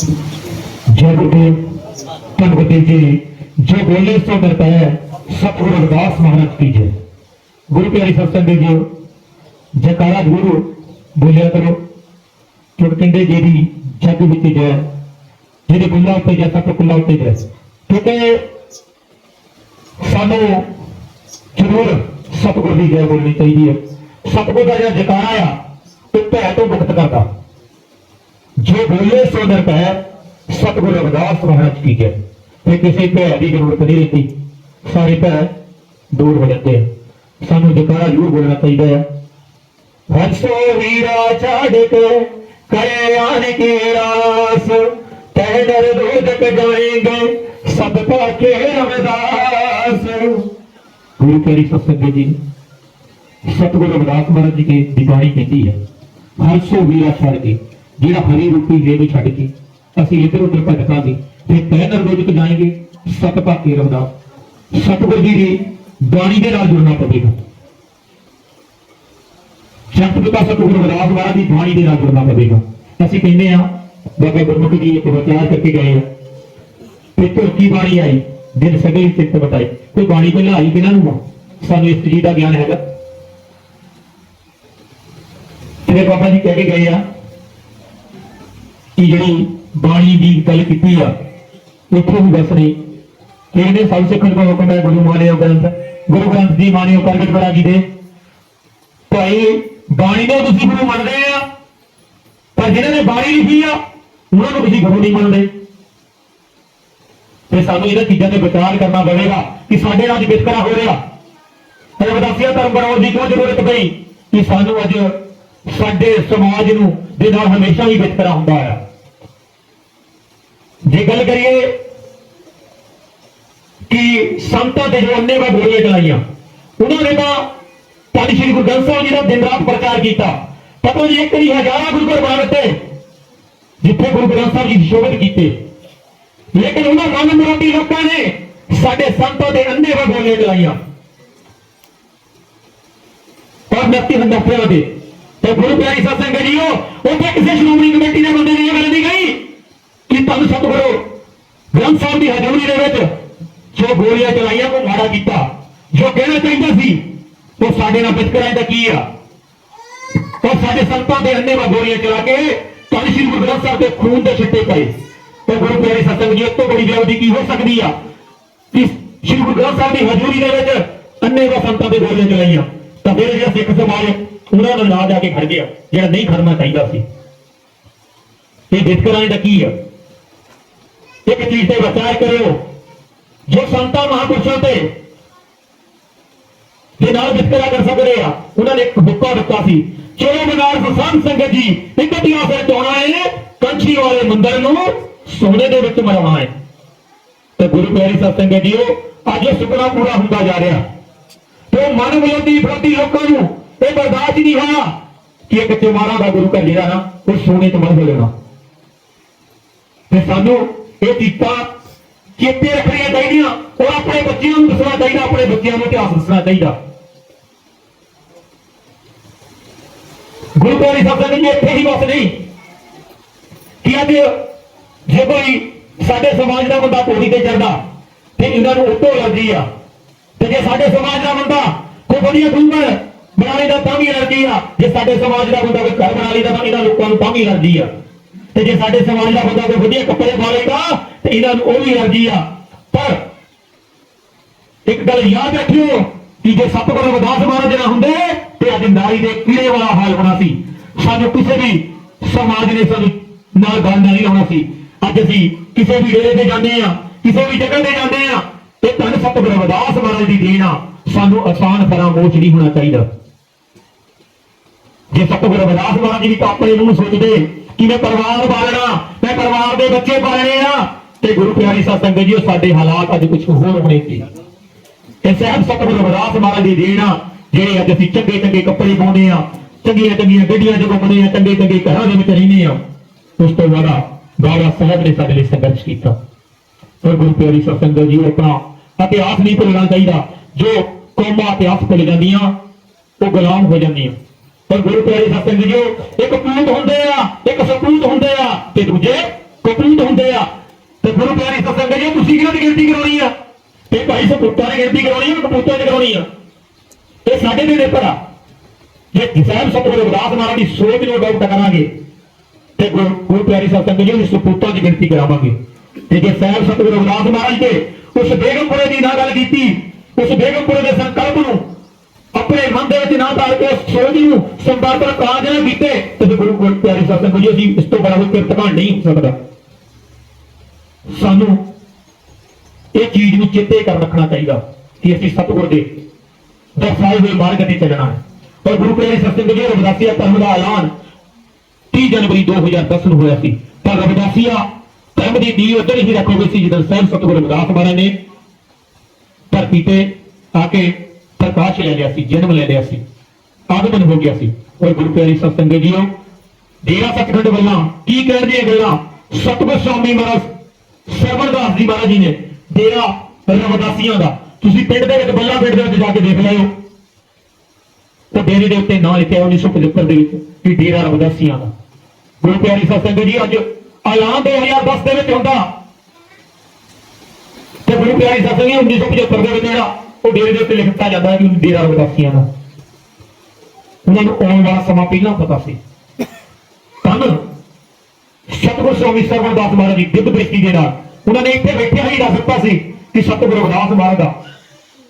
जगदेव भगवती जी। जो बोले सो करता है सब गुरु महाराज की जय गुरु प्यारी सत्संग जी जयकारा गुरु, बोलिया करो। चुटकिंडे जेरी जग विच जय जेरे बुला उत्ते जय सब कुला उत्ते जय क्योंकि सानू ज़रूर सतगुरु की जय बोलनी चाहिए सतगुरु का जो जकारा आ तो भय तो मुक्त करता जो बोले सो डरता है सतगुरु रविदास महाराज की जय फिर किसी भय की जरूरत नहीं रहती सारे भय दूर हो जाते हैं सानू जकारा जरूर बोलना चाहिए है हंसो वीरा चढ़ के करे आन की रास तह डर रोधक जाएंगे सब पाके रविदास गुरु तेरी सत्संग जी सतगुरु रविदास महाराज जी की दिखाई कहती है हंसो वीरा चढ़ के ਜਿਹੜਾ ਹਰੀ ਰੂਪੀ ਜੇਬ ਛੱਡ ਕੇ ਅਸੀਂ ਇੱਧਰ ਉੱਧਰ ਭਟਕਾਂਗੇ ਤੇ ਪੈਦਰ ਰੋਜਕ ਜਾਏਂਗੇ, ਸਤ ਪਾਕੇ ਰਵਿਦਾਸ ਸਤਗੁਰ ਜੀ ਦੀ ਬਾਣੀ ਦੇ ਨਾਲ ਜੁੜਨਾ ਪਵੇਗਾ। ਸੰਤ ਪਿਤਾ ਸਤਿਗੁਰੂ ਰਵਿਦਾਸ ਮਹਾਰਾਜ ਦੀ ਬਾਣੀ ਦੇ ਨਾਲ ਜੁੜਨਾ ਪਵੇਗਾ। ਅਸੀਂ ਕਹਿੰਦੇ ਆ ਬਾਬਾ ਗੁਰਮੁਖ ਜੀ ਇੱਕ ਵਿਚਾਰ ਕਰਕੇ ਗਏ ਆ। ਤੇ ਧੁਰਕੀ ਬਾਣੀ ਆਈ, ਦਿਨ ਸਗਲੀ ਚਿੱਤ ਬਟਾਈ ਕੋਈ ਬਾਣੀ ਪਹਿਲਾਂ ਆਈ ਕਿਹਨਾਂ ਨੂੰ ਸਾਨੂੰ ਇਸ ਚੀਜ਼ ਦਾ ਗਿਆਨ ਹੈਗਾ। ਤੇ ਬਾਬਾ ਜੀ ਕਹਿ ਕੇ ਗਏ ਆ ਕਿ ਜਿਹੜੀ ਬਾਣੀ ਦੀ ਗੱਲ ਕੀਤੀ ਆ, ਇੱਥੇ ਵੀ ਦੱਸ ਰਹੀ। ਕਿਹਨੇ ਸਭ ਸਿੱਖਣ ਦਾ ਹੁਕਮ ਹੈ ਗੁਰੂ ਮਾਨਿਓ ਗ੍ਰੰਥ। ਗੁਰੂ ਗ੍ਰੰਥ ਜੀ ਮਾਨਿਓ ਪ੍ਰਗਟ ਕਰਾ ਜੀ ਦੇ। ਭਾਈ, ਬਾਣੀ ਨੂੰ ਤੁਸੀਂ ਗੁਰੂ ਮੰਨਦੇ ਆ, ਪਰ ਜਿਨ੍ਹਾਂ ਨੇ ਬਾਣੀ ਲਿਖੀ ਆ, ਉਹਨਾਂ ਨੂੰ ਤੁਸੀਂ ਗੁਰੂ ਨਹੀਂ ਮੰਨਦੇ। ਤੇ ਸਾਨੂੰ ਇਹਨਾਂ ਚੀਜ਼ਾਂ ਤੇ ਵਿਚਾਰ ਕਰਨਾ ਪਵੇਗਾ ਕਿ ਸਾਡੇ ਨਾਲ ਅੱਜ ਵਿਤਕਰਾ ਹੋ ਰਿਹਾ। ਰਵਿਦਾਸੀਆ ਧਰਮ ਬਣਾਉਣ ਦੀ ਕਿਉਂ ਜ਼ਰੂਰਤ ਪਈ? ਕਿ ਸਾਨੂੰ ਅੱਜ ਸਾਡੇ ਸਮਾਜ ਨੂੰ, ਦੇ ਨਾਲ ਹਮੇਸ਼ਾ ਹੀ ਵਿਤਕਰਾ ਹੁੰਦਾ ਆ। ਜੇ ਗੱਲ ਕਰੀਏ ਕਿ ਸੰਤਾਂ ਦੇ ਜੋ ਅੰਨੇ ਵਾ ਗੋਲੀਆਂ ਚਲਾਈਆਂ, ਉਹਨਾਂ ਨੇ ਤਾਂ ਪੰਜ ਸ਼੍ਰੀ ਗੁਰੂ ਗ੍ਰੰਥ ਸਾਹਿਬ ਜੀ ਦਾ ਦਿਨ ਰਾਤ ਪ੍ਰਚਾਰ ਕੀਤਾ। ਪਤਾ ਜੀ, ਇੱਕ ਨਹੀਂ ਹਜ਼ਾਰਾਂ ਗੁਰੂ ਘਰ ਬਣਾ ਦਿੱਤੇ ਜਿੱਥੇ ਗੁਰੂ ਗ੍ਰੰਥ ਸਾਹਿਬ ਜੀ ਸ਼ੋਭਿਤ ਕੀਤੇ। ਲੇਕਿਨ ਉਹਨਾਂ ਮਨ ਮਰਾਠੀ ਲੋਕਾਂ ਨੇ ਸਾਡੇ ਸੰਤਾਂ ਦੇ ਅੰਨੇ ਵਾ ਗੋਲੀਆਂ ਚਲਾਈਆਂ। ਪਰ ਨੱਤੀ ਹੰਡਾਪਿਆਂ ਦੇ ਤੇ ਗੁਰੂ ਪਿਆਰੀ ਸਾਹਿਬ ਸਤਸੰਗ ਜੀਓ ਉੱਥੇ ਕਿਸੇ ਸ਼੍ਰੋਮਣੀ ਕਮੇਟੀ ਦੇ ਬੰਦੇ ਨੇ ਇਹ ਗੱਲ ਨਹੀਂ ਕਹੀ। ਕਿ ਤੁਹਾਨੂੰ ਸਤਿਗੁਰੂ ਗ੍ਰੰਥ ਸਾਹਿਬ ਦੀ ਹਜ਼ੂਰੀ ਦੇ ਵਿੱਚ ਜੋ ਗੋਲੀਆਂ ਚਲਾਈਆਂ, ਉਹ ਮਾੜਾ ਕੀਤਾ। ਜੋ ਕਹਿਣਾ ਚਾਹੀਦਾ ਸੀ, ਉਹ ਸਾਡੇ ਨਾਲ ਵਿਤਕਰਾ ਦਾ ਕੀ ਆ? ਉਹ ਸਾਡੇ ਸੰਤਾਂ ਦੇ ਅੰਨੇ ਵਾ ਗੋਲੀਆਂ ਚਲਾ ਕੇ ਤੁਹਾਨੂੰ ਸ਼੍ਰੀ ਗੁਰੂ ਗ੍ਰੰਥ ਸਾਹਿਬ ਦੇ ਖੂਨ ਦੇ ਛਿੱਟੇ ਪਏ। ਤੇ ਗੁਰੂ ਪਿਆਰੀ ਸਤਸੰਗ ਜੀ ਇਸ ਤੋਂ ਬੜੀ ਬੇਅਦਬੀ ਕੀ ਹੋ ਸਕਦੀ ਆ? ਕਿ ਸ਼੍ਰੀ ਗੁਰੂ ਗ੍ਰੰਥ ਸਾਹਿਬ ਦੀ ਹਜ਼ੂਰੀ ਦੇ ਵਿੱਚ ਅੰਨੇ ਵਾ ਸੰਤਾਂ ਦੇ ਗੋਲੀਆਂ ਚਲਾਈਆਂ। ਤਾਂ ਫਿਰ ਜਿਹੜਾ ਸਿੱਖ ਸਮਾਜ, ਉਹਨਾਂ ਨਾਲ ਨਾ ਜਾ ਕੇ ਖੜ ਗਿਆ। ਜਿਹੜਾ ਨਹੀਂ ਖੜਨਾ ਚਾਹੀਦਾ ਸੀ। ਇਹ ਵਿਤਕਰਾ ਦਾ ਕੀ ਆ? ਇੱਕ ਚੀਜ਼ ਤੇ ਵਿਚਾਰ ਕਰਿਓ। ਜੋ ਸੰਤਾਂ ਮਹਾਂਪੁਰਸ਼ਾਂ ਤੇ ਦੇ ਨਾਲ ਵਿਤਕਰਾ ਕਰ ਸਕਦੇ ਆ, ਉਹਨਾਂ ਨੇ ਇੱਕ ਹੁੱਕਾ ਦਿੱਤਾ ਸੀ। ਚਲੋ ਬਨਾਰਸ ਸੰਤ ਸੰਗਤ ਜੀ ਇਕੱਠੀਆਂ ਫਿਰ ਟੋਣਾ ਹੈ ਕੰਚੀ ਵਾਲੇ ਮੰਦਰ ਨੂੰ ਸੋਨੇ ਦੇ ਵਿੱਚ ਮਰਾਉਣਾ ਹੈ। ਤੇ ਗੁਰੂ ਪਿਆਰੀ ਸਤ ਸੰਗਤ ਜੀਓ, ਅੱਜ ਇਹ ਸੁਪਨਾ ਪੂਰਾ ਹੁੰਦਾ ਜਾ ਰਿਹਾ। ਤੇ ਉਹ ਮਨ ਵਿਰੋਧੀ ਵਿਰੋਧੀ ਲੋਕਾਂ ਨੂੰ ਇਹ ਬਰਦਾਸ਼ਤ ਨਹੀਂ ਹੋਣਾ ਕਿ ਇੱਕ ਚਮਾਰਾ ਦਾ ਗੁਰੂ ਘਰ ਜਿਹੜਾ ਨਾ, ਉਹ ਸੋਨੇ ਤੋਂ ਬਣ ਜਾਣਾ। ਤੇ ਸਾਨੂੰ ਇਹ ਚੀਜ਼ਾਂ ਚੇਤੇ ਰੱਖਣੀਆਂ ਚਾਹੀਦੀਆਂ? ਔਰ ਆਪਣੇ ਬੱਚਿਆਂ ਨੂੰ ਦੱਸਣਾ ਚਾਹੀਦਾ, ਆਪਣੇ ਬੱਚਿਆਂ ਨੂੰ ਇਤਿਹਾਸ ਦੱਸਣਾ ਚਾਹੀਦਾ। ਗੁਰਦੁਆਰੇ ਪਿਆਰੀ ਸਾਹਿਬ ਜੀ ਇੱਥੇ ਹੀ ਬਸ ਨਹੀਂ। ਕਿ ਅੱਜ ਜੇ ਕੋਈ ਸਾਡੇ ਸਮਾਜ ਦਾ ਬੰਦਾ ਪੌੜੀ ਤੇ ਚੜਦਾ ਤੇ ਇਹਨਾਂ ਨੂੰ ਉੱਤੋਂ ਲੱਗਦੀ ਆ। ਤੇ ਜੇ ਸਾਡੇ ਸਮਾਜ ਦਾ ਬੰਦਾ ਕੋਈ ਵਧੀਆ ਗੁੰਮਣ ਬਣਾਣੇ ਦਾ ਤਾਂ ਵੀ ਅਲਰਜੀ ਆ। ਜੇ ਸਾਡੇ ਸਮਾਜ ਦਾ ਬੰਦਾ ਕੋਈ ਘਰ ਬਣਾ ਲਈਦਾ ਤਾਂ ਇਹਨਾਂ ਲੋਕਾਂ ਨੂੰ ਤਾਂ ਵੀ ਅਲਰਜੀ ਆ। ਤੇ ਜੇ ਸਾਡੇ ਸਮਾਜ ਦਾ ਬੰਦਾ ਕੋਈ ਵਧੀਆ ਕੱਪੜੇ ਪਾ ਲੈਂਦਾ ਤੇ ਇਹਨਾਂ ਨੂੰ ਉਹ ਵੀ ਅਰਜ਼ੀ ਆ। ਪਰ ਇੱਕ ਗੱਲ ਯਾਦ ਰੱਖਿਓ ਕਿ ਜੇ ਸਤਿਗੁਰੂ ਰਵਿਦਾਸ ਮਹਾਰਾਜ ਨਾ ਹੁੰਦੇ, ਤੇ ਅੱਜ ਨਾਰੀ ਦੇ ਕੀੜੇ ਵਾਲਾ ਹਾਲ ਹੋਣਾ ਸੀ। ਸਾਨੂੰ ਕਿਸੇ ਵੀ ਸਮਾਜ ਨੇ ਸਾਨੂੰ ਨਾਲ ਗੱਲ ਨਹੀਂ ਹੋਣਾ ਸੀ। ਅੱਜ ਅਸੀਂ ਕਿਸੇ ਵੀ ਡੇਰੇ ਤੇ ਜਾਂਦੇ ਆ ਕਿਸੇ ਵੀ ਜਗ੍ਹਾ ਤੇ ਜਾਂਦੇ ਆ ਤੇ ਧੰਨ ਸਤਿਗੁਰ ਰਵਿਦਾਸ ਮਹਾਰਾਜ ਦੀ ਦੇਣ ਆ, ਸਾਨੂੰ ਆਸਾਨ ਫਰਾਮੋਸ਼ ਨਹੀਂ ਹੋਣਾ ਚਾਹੀਦਾ। ਜੇ ਸਤਿਗੁਰ ਰਵਿਦਾਸ ਮਹਾਰਾਜ ਜੀ ਤਾਂ ਆਪਣੇ ਨੂੰ ਸੋਚਦੇ ਕਿ ਮੈਂ ਪਰਿਵਾਰ ਪਾਲਣਾ? ਮੈਂ ਪਰਿਵਾਰ ਦੇ ਬੱਚੇ ਪਾਲਣੇ ਆ। ਤੇ ਗੁਰੂ ਪਿਆਰੀ ਸਾਹਿਬ ਸੰਗਤ ਜੀ, ਉਹ ਸਾਡੇ ਹਾਲਾਤ ਅੱਜ ਕੁਝ ਹੋਰ ਹੋਣੇ ਸੀ ਇਹ ਸਹਿਬ ਸਤਿਗੁਰੂ ਰਵਿਦਾਸ ਮਹਾਰਾਜ ਦੀ ਦੇਣ ਆ, ਜਿਹੜੇ ਅੱਜ ਅਸੀਂ ਚੰਗੇ ਚੰਗੇ ਕੱਪੜੇ ਪਾਉਂਦੇ ਆ, ਚੰਗੀਆਂ ਚੰਗੀਆਂ ਗੱਡੀਆਂ 'ਚ ਘੁੰਮਦੇ ਆ, ਚੰਗੇ ਚੰਗੇ ਘਰਾਂ ਦੇ ਵਿੱਚ ਰਹਿੰਦੇ ਆ। ਉਸ ਤੋਂ ਬਾਅਦ ਬਾਬਾ ਸਾਹਿਬ ਨੇ ਸਾਡੇ ਲਈ ਸੰਘਰਸ਼ ਕੀਤਾ। ਪਰ ਗੁਰੂ ਪਿਆਰੀ ਸਾਹਿਬ ਸੰਗਤ ਜੀ, ਉਹ ਆਪਣਾ ਇਤਿਹਾਸ ਨਹੀਂ ਭੁੱਲਣਾ ਚਾਹੀਦਾ। ਜੋ ਕੌਮਾਂ ਇਤਿਹਾਸ ਭੁੱਲ ਜਾਂਦੀਆਂ, ਉਹ ਗੁਲਾਮ ਹੋ ਜਾਂਦੀਆਂ। ਪਰ ਗੁਰੂ ਪਿਆਰੀ ਸਾਹਿਬ ਸੰਗਤ ਜੀ ਇੱਕ ਪੂਤ ਹੁੰਦੇ ਆ, ਇੱਕ ਸਪੂਤ ਹੁੰਦੇ ਆ ਤੇ ਦੂਜੇ ਕਪੂਤ ਹੁੰਦੇ ਆ। ਤੇ ਗੁਰੂ ਪਿਆਰੀ ਸਤਸੰਗ ਜੀ ਤੁਸੀਂ ਕਿਹਨਾਂ ਦੀ ਗਿਣਤੀ ਕਰਾਉਣੀ ਆ? ਤੇ ਭਾਈ ਸਪੂਤਾਂ ਦੀ ਗਿਣਤੀ ਕਰਾਉਣੀ ਆ ਕਪੂਤਾਂ ਦੀ ਕਰਾਉਣੀ ਆ? ਇਹ ਸਾਡੇ ਦੇ ਨਿਰਭਰ ਆ। ਜੇ ਸਾਹਿਬ ਸਤਿਗੁਰੂ ਰਵਿਦਾਸ ਮਹਾਰਾਜ ਦੀ ਸੋਚ ਨੂੰ ਡਾਊਟ ਕਰਾਂਗੇ, ਤੇ ਗੁਰੂ ਗੁਰੂ ਪਿਆਰੀ ਸਤਸੰਗ ਜੀ ਦੀ ਸਪੂਤਾਂ ਦੀ ਗਿਣਤੀ ਕਰਾਵਾਂਗੇ। ਤੇ ਜੇ ਸਾਹਿਬ ਸਤਿਗੁਰੂ ਰਵਿਦਾਸ ਮਹਾਰਾਜ ਤੇ ਉਸ ਬੇਗਮਪੁਰੇ ਦੀ ਨਾ ਗੱਲ ਕੀਤੀ, ਉਸ ਬੇਗਮਪੁਰੇ ਦੇ ਸੰਕਲਪ ਨੂੰ ਆਪਣੇ ਮਨ ਦੇ ਵਿੱਚ ਨਾ ਧਾਰ ਕੇ ਉਸ ਸੋਚ ਨੂੰ ਸੰਪਰਕ ਕਾਜ ਨਾ ਕੀਤੇ ਤੇ ਗੁਰੂ ਗੁਰੂ ਪਿਆਰੀ ਸਤਸੰਗ ਜੀ, ਇਸ ਤੋਂ ਬੜਾ ਕੋਈ ਕਿਰਤਮਾਨ ਨਹੀਂ ਹੋ ਸਕਦਾ। ਸਾਨੂੰ ਇਹ ਚੀਜ਼ ਨੂੰ ਚੇਤੇ ਕਰ ਰੱਖਣਾ ਚਾਹੀਦਾ ਕਿ ਅਸੀਂ ਸਤਿਗੁਰ ਦੇ ਦਰਸਾਏ ਹੋਏ ਮਾਰਗ ਤੇ ਚੱਲਣਾ ਹੈ। ਔਰ ਗੁਰੂ ਪਿਆਰੇ ਸਤਿਗੁਰੂ ਜੀ ਰਵਿਦਾਸੀਆ ਧਰਮ ਦਾ ਐਲਾਨ 30 ਜਨਵਰੀ 2010 ਨੂੰ ਹੋਇਆ ਸੀ। ਪਰ ਰਵਿਦਾਸੀਆ ਧਰਮ ਦੀ ਨੀਂਹ ਉਦੋਂ ਹੀ ਰੱਖੀ ਗਈ ਸੀ ਜਦੋਂ ਸਾਹਿਬ ਸਤਿਗੁਰ ਰਵਿਦਾਸ ਮਹਾਰਾਜ ਨੇ ਧਰਤੀ ਤੇ ਆ ਕੇ ਪ੍ਰਕਾਸ਼ ਲੈ ਲਿਆ ਸੀ, ਜਨਮ ਲੈ ਲਿਆ ਸੀ। ਆਗਮਨ ਹੋ ਗਿਆ ਸੀ। ਔਰ ਗੁਰੂ ਪਿਆਰੀ ਸਤਿਸੰਗ ਜੀਓ ਡੇਰਾ ਸਤਖੰਡ ਵੱਲਾਂ ਕੀ ਕਹਿਣ ਦੀਆਂ ਗੱਲਾਂ? ਸਤਿਗੁਰ ਸਵਾਮੀ ਮਹਾਰਾਜ ਸਰਵਰਦਾਸ ਜੀ ਮਹਾਰਾਜ ਜੀ ਨੇ ਡੇਰਾ ਰਵਦਾਸੀਆਂ ਦਾ। ਤੁਸੀਂ ਪਿੰਡ ਦੇ ਵਿੱਚ ਬੱਲਾ ਪਿੰਡ ਦੇ ਵਿੱਚ ਜਾ ਕੇ ਦੇਖ ਲਿਓ। ਤੇ ਡੇਰੇ ਦੇ ਉੱਤੇ ਨਾਂ ਲਿਖਿਆ 1975 ਦੇ ਵਿੱਚ ਕਿ ਡੇਰਾ ਰਵਦਾਸੀਆਂ ਦਾ। ਗੁਰੂ ਪਿਆਰੀ ਸਤਿਸੰਗ ਜੀ, ਅੱਜ ਐਲਾਨ 2010 ਦੇ ਵਿੱਚ ਹੁੰਦਾ। ਤੇ ਗੁਰੂ ਪਿਆਰੀ ਸਤਿਸੰਗ ਜੀ 1975 ਦੇ ਵਿੱਚ ਜਿਹੜਾ ਉਹ ਡੇਰੇ ਦੇ ਉੱਤੇ ਲਿਖਤਾ ਜਾਂਦਾ ਹੈ ਕਿ ਡੇਰਾ ਰਵਦਾਸੀਆਂ ਦਾ। ਉਹਨਾਂ ਨੂੰ ਆਉਣ ਵਾਲਾ ਸਮਾਂ ਪਹਿਲਾਂ ਪਤਾ ਸੀ ਤਨ ਸਤਿਗੁਰ ਸਵਾਮੀ ਸਰਵਦਾਸ ਮਹਾਰਾਜ ਦੀ ਦਿਵ ਦ੍ਰਿਸ਼ਟੀ ਦੇ ਨਾਲ ਉਹਨਾਂ ਨੇ ਇੱਥੇ ਬੈਠਿਆ ਹੀ ਦੱਸ ਦਿੱਤਾ ਸੀ ਕਿ ਸਤਿਗੁਰ ਰਵਿਦਾਸ ਮਹਾਰਾਜ ਦਾ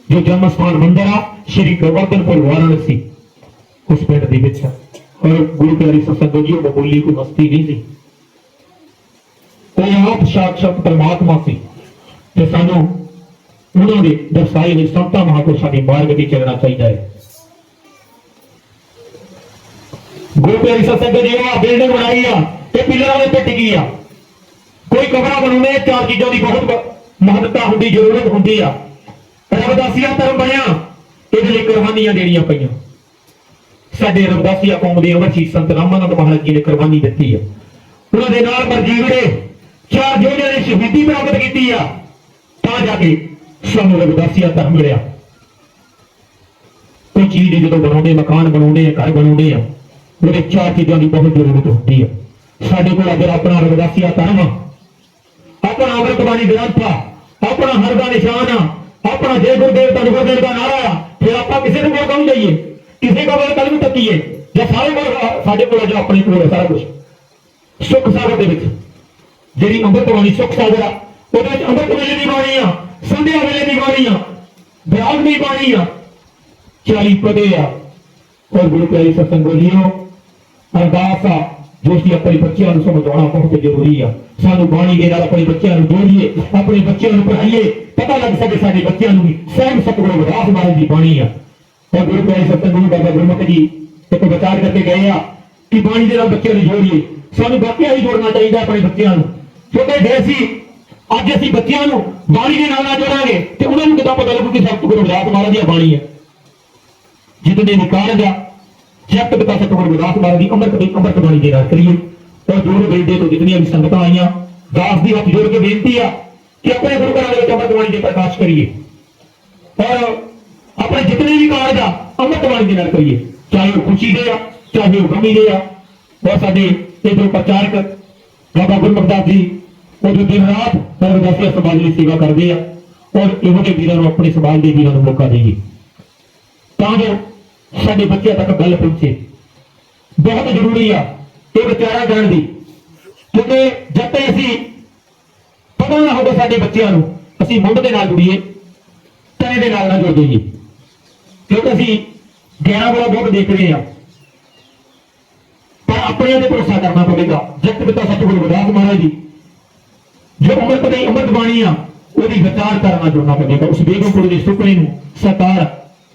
ਜੋ ਜਨਮ ਸਥਾਨ ਮੰਦਿਰ ਆ ਸ਼੍ਰੀ ਗੋਵਰਧਨਪੁਰ ਵਾਰਾਣਸੀ ਉਸ ਪਿੰਡ ਦੇ ਵਿੱਚ ਔਰ ਗੁਰੂ ਪਿਆਰੀ ਸਤਸੰਗ ਜੀ ਉਹ ਬੋਲੀ ਕੋਈ ਮਸਤੀ ਨਹੀਂ ਸੀ ਉਹ ਆਪ ਸਾਖਸ਼ਾਤ ਪਰਮਾਤਮਾ ਸੀ ਤੇ ਸਾਨੂੰ ਉਹਨਾਂ ਦੇ ਦਰਸਾਏ ਹੋਏ ਸੰਤਾਂ ਮਹਾਂਪੁਰਸ਼ਾਂ ਦੇ ਮਾਰਗ ਤੇ ਚੱਲਣਾ ਚਾਹੀਦਾ ਹੈ ਗੁਰੂ ਪਿਆਰੀ ਸਤਸੰਗ ਜੀ ਆ ਬਿਲਡਿੰਗ ਬਣਾਈ ਆ ਤੇ ਪਿੱਲਰਾਂ ਦੇ ਉੱਤੇ ਗਈ ਆ। ਕੋਈ ਕਮਰਾ ਬਣਾਉਣੇ ਆ, ਚਾਰ ਚੀਜ਼ਾਂ ਦੀ ਬਹੁਤ ਬ- ਮਹੱਤਤਾ ਹੁੰਦੀ ਜ਼ਰੂਰਤ ਹੁੰਦੀ ਆ। ਰਵਦਾਸੀਆ ਧਰਮ ਬਣਿਆ ਇਹਦੇ ਲਈ ਕੁਰਬਾਨੀਆਂ ਦੇਣੀਆਂ ਪਈਆਂ। ਸਾਡੇ ਰਵਦਾਸੀਆ ਕੌਮ ਦੇ ਅਮਰ ਸ਼ਹੀਦ ਸੰਤ ਰਾਮਾਨੰਦ ਮਹਾਰਾਜ ਜੀ ਨੇ ਕੁਰਬਾਨੀ ਦਿੱਤੀ ਆ। ਉਹਨਾਂ ਦੇ ਨਾਲ ਮਰਜੀਵੜੇ ਚਾਰ ਜੋਧਿਆਂ ਨੇ ਸ਼ਹੀਦੀ ਪ੍ਰਾਪਤ ਕੀਤੀ ਆ। ਤਾਂ ਜਾ ਕੇ ਸਾਨੂੰ ਰਵਦਾਸੀਆ ਧਰਮ ਮਿਲਿਆ। ਕੋਈ ਚੀਜ਼ ਜਦੋਂ ਬਣਾਉਂਦੇ ਮਕਾਨ ਬਣਾਉਂਦੇ ਆ ਘਰ ਬਣਾਉਂਦੇ ਆ ਉਹਦੇ ਚਾਰ ਚੀਜ਼ਾਂ ਦੀ ਬਹੁਤ ਜ਼ਰੂਰਤ ਹੁੰਦੀ ਆ ਸਾਡੇ ਕੋਲ ਅਗਰ ਆਪਣਾ ਰਵਦਾਸੀਆ ਧਰਮ ਆ ਆਪਣਾ ਅੰਮ੍ਰਿਤ ਬਾਣੀ ਗ੍ਰੰਥ ਆ, ਆਪਣਾ ਹਰ ਦਾ ਨਿਸ਼ਾਨ ਆ, ਆਪਣਾ ਜੈ ਗੁਰਦੇਵ ਧੰਨ ਗੁਰਦੇਵ ਦਾ ਨਾਰਾ ਆ, ਫਿਰ ਆਪਾਂ ਕਿਸੇ ਦੇ ਕੋਲ ਕੰਮ ਜਾਈਏ? ਕਿਸੇ ਕੋਲ ਕਲਮ ਤੱਕੀਏ ਜਾਂ ਸਾਰੇ ਕੋਲ ਸਾਡੇ ਕੋਲ ਜੋ ਆਪਣੇ ਕੋਲ ਹੈ ਸਾਰਾ ਕੁਝ ਸੁਖ ਸਾਗਰ ਦੇ ਵਿੱਚ, ਜਿਹੜੀ ਅੰਮ੍ਰਿਤ ਬਾਣੀ, ਸੁਖ ਸਾਗਰ ਆ, ਉਹਦੇ ਵਿੱਚ ਅੰਮ੍ਰਿਤ ਵੇਲੇ ਦੀ ਬਾਣੀ ਆ, ਸੰਧਿਆ ਵੇਲੇ ਦੀ ਬਾਣੀ ਆ ਬਿਆਨ ਦੀ ਬਾਣੀ ਆ 40 ਪਦੇ ਆ। ਔਰ ਗੁਰੂ ਪਿਆਰੀ ਸਤਸੰਗ ਜੀਓ ਅਰਦਾਸ ਆ, ਜੋ ਕਿ ਆਪਣੇ ਬੱਚਿਆਂ ਨੂੰ ਸਮਝਾਉਣਾ ਬਹੁਤ ਜ਼ਰੂਰੀ ਆ। ਸਾਨੂੰ ਬਾਣੀ ਦੇ ਨਾਲ ਆਪਣੇ ਬੱਚਿਆਂ ਨੂੰ ਜੋੜੀਏ, ਆਪਣੇ ਬੱਚਿਆਂ ਨੂੰ ਪੜ੍ਹਾਈਏ, ਪਤਾ ਲੱਗ ਸਕੇ ਸਾਡੇ ਬੱਚਿਆਂ ਨੂੰ ਵੀ ਸਹਿਬ ਸਤਿਗੁਰੂ ਵਿਰਾਸ ਮਹਾਰਾਜ ਦੀ ਬਾਣੀ ਆ। ਤਾਂ ਗੁਰੂ ਪਿਆਰੀ ਸਤਿਗੁਰੂ ਬਾਬਾ ਗੁਰਮਤਿ ਜੀ ਇੱਕ ਵਿਚਾਰ ਕਰਕੇ ਗਏ ਆ ਕਿ ਬਾਣੀ ਦੇ ਨਾਲ ਬੱਚਿਆਂ ਨੂੰ ਜੋੜੀਏ। ਸਾਨੂੰ ਵਾਕਿਆ ਹੀ ਜੋੜਨਾ ਚਾਹੀਦਾ ਆਪਣੇ ਬੱਚਿਆਂ ਨੂੰ। ਛੋਟੇ ਗਏ ਸੀ ਅੱਜ ਅਸੀਂ ਬੱਚਿਆਂ ਨੂੰ ਬਾਣੀ ਦੇ ਨਾਲ ਨਾਲ ਜੋੜਾਂਗੇ, ਤੇ ਉਹਨਾਂ ਨੂੰ ਕਿੱਦਾਂ ਪਤਾ ਲੱਗੂ ਕਿ ਸਤਿਗੁਰੂ ਵਿਰਾਸ ਮਹਾਰਾਜ ਦੀ ਬਾਣੀ ਆ। ਜਿਤਨੇ ਨਿਕਾਲ ਜਾ ਜਪਤ ਪਿਤਾ ਸਤਿਗੁਰੂ ਵਿਦਾਸ ਮਹਾਰਾਜ ਦੀ ਅੰਮ੍ਰਿਤ ਦੀ ਅੰਮ੍ਰਿਤ ਬਾਣੀ ਦੇ ਨਾਲ ਕਰੀਏ ਔਰ ਦੂਰ ਬੇਦੇ ਤੋਂ ਜਿਤਨੀਆਂ ਵੀ ਸੰਗਤਾਂ ਆਈਆਂ ਦਾਸ ਦੀ ਹੱਥ ਜੋੜ ਕੇ ਬੇਨਤੀ ਆ ਕਿ ਆਪਣੇ ਗੁਰੂ ਘਰਾਂ ਦੇ ਵਿੱਚ ਅੰਮ੍ਰਿਤ ਬਾਣੀ ਦੇ ਪ੍ਰਕਾਸ਼ ਕਰੀਏ ਔਰ ਆਪਣੇ ਜਿਤਨੇ ਵੀ ਕਾਰਜ ਆ ਅੰਮ੍ਰਿਤ ਬਾਣੀ ਦੇ ਨਾਲ ਕਰੀਏ ਚਾਹੇ ਉਹ ਖੁਸ਼ੀ ਦੇ ਆ ਚਾਹੇ ਉਹ ਗਮੀ ਦੇ ਆ ਔਰ ਸਾਡੇ ਇਧਰੋਂ ਪ੍ਰਚਾਰਕ ਬਾਬਾ ਗੁਰਮੁਖਦਾਸ ਜੀ ਉਹ ਜੋ ਦਿਨ ਰਾਤ ਸਰਵਦਾਸੀਆ ਸਮਾਜ ਦੀ ਸੇਵਾ ਕਰਦੇ ਆ ਔਰ ਇਹੋ ਜਿਹੇ ਵੀਰਾਂ ਨੂੰ ਆਪਣੇ ਸਮਾਜ ਦੇ ਵੀਰਾਂ ਨੂੰ ਮੌਕਾ ਦੇਈਏ ਤਾਂ ਜੋ ਸਾਡੇ ਬੱਚਿਆਂ ਤੱਕ ਗੱਲ ਪਹੁੰਚੇ। ਬਹੁਤ ਜ਼ਰੂਰੀ ਆ ਇਹ ਵਿਚਾਰਾ ਜਾਣ ਦੀ। ਕਿਉਂਕਿ ਜਦ ਤੱਕ ਅਸੀਂ ਪਤਾ ਨਾ ਹੋਵੇ ਸਾਡੇ ਬੱਚਿਆਂ ਨੂੰ, ਅਸੀਂ ਮੁੰਡ ਦੇ ਨਾਲ ਜੁੜੀਏ ਤਨੇ ਦੇ ਨਾਲ ਨਾ ਜੁੜ ਜਾਈਏ। ਕਿਉਂਕਿ ਅਸੀਂ ਗਿਆਨ ਵਾਲਾ ਬਹੁਤ ਦੇਖ ਰਹੇ ਆ ਪਰ ਆਪਣੇ ਤੇ ਭਰੋਸਾ ਕਰਨਾ ਪਵੇਗਾ। ਜਗਤ ਪਿਤਾ ਸਤਿਗੁਰੂ ਵਿਦਾਸ ਮਹਾਰਾਜ ਜੀ, ਜੋ ਅੰਮ੍ਰਿਤ ਦੀ ਅੰਮ੍ਰਿਤ ਬਾਣੀ ਆ, ਉਹਦੀ ਵਿਚਾਰ ਕਰਨਾ ਜੁੜਨਾ ਪਵੇਗਾ। ਉਸ ਬੇਗਮਪੁਰ ਦੇ ਸੁਪਨੇ ਨੂੰ ਸਰਕਾਰ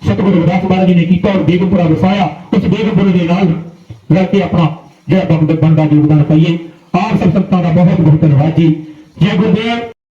ਸਤਿਗੁਰੂ ਰਵਿਦਾਸ ਮਹਾਰਾਜ ਜੀ ਨੇ ਕੀਤਾ ਔਰ ਬੇਗਮਪੁਰਾ ਵਸਾਇਆ ਉਸ ਬੇਗਮਪੁਰ ਦੇ ਨਾਲ ਲੈ ਕੇ ਆਪਣਾ ਜਿਹੜਾ ਬੰਦ ਬਣਦਾ ਯੋਗਦਾਨ ਪਾਈਏ। ਆਪ ਸਭ ਸੰਤਾਂ ਦਾ ਬਹੁਤ ਬਹੁਤ ਧੰਨਵਾਦ ਜੀ। ਜੈ ਗੁਰਦੇਵ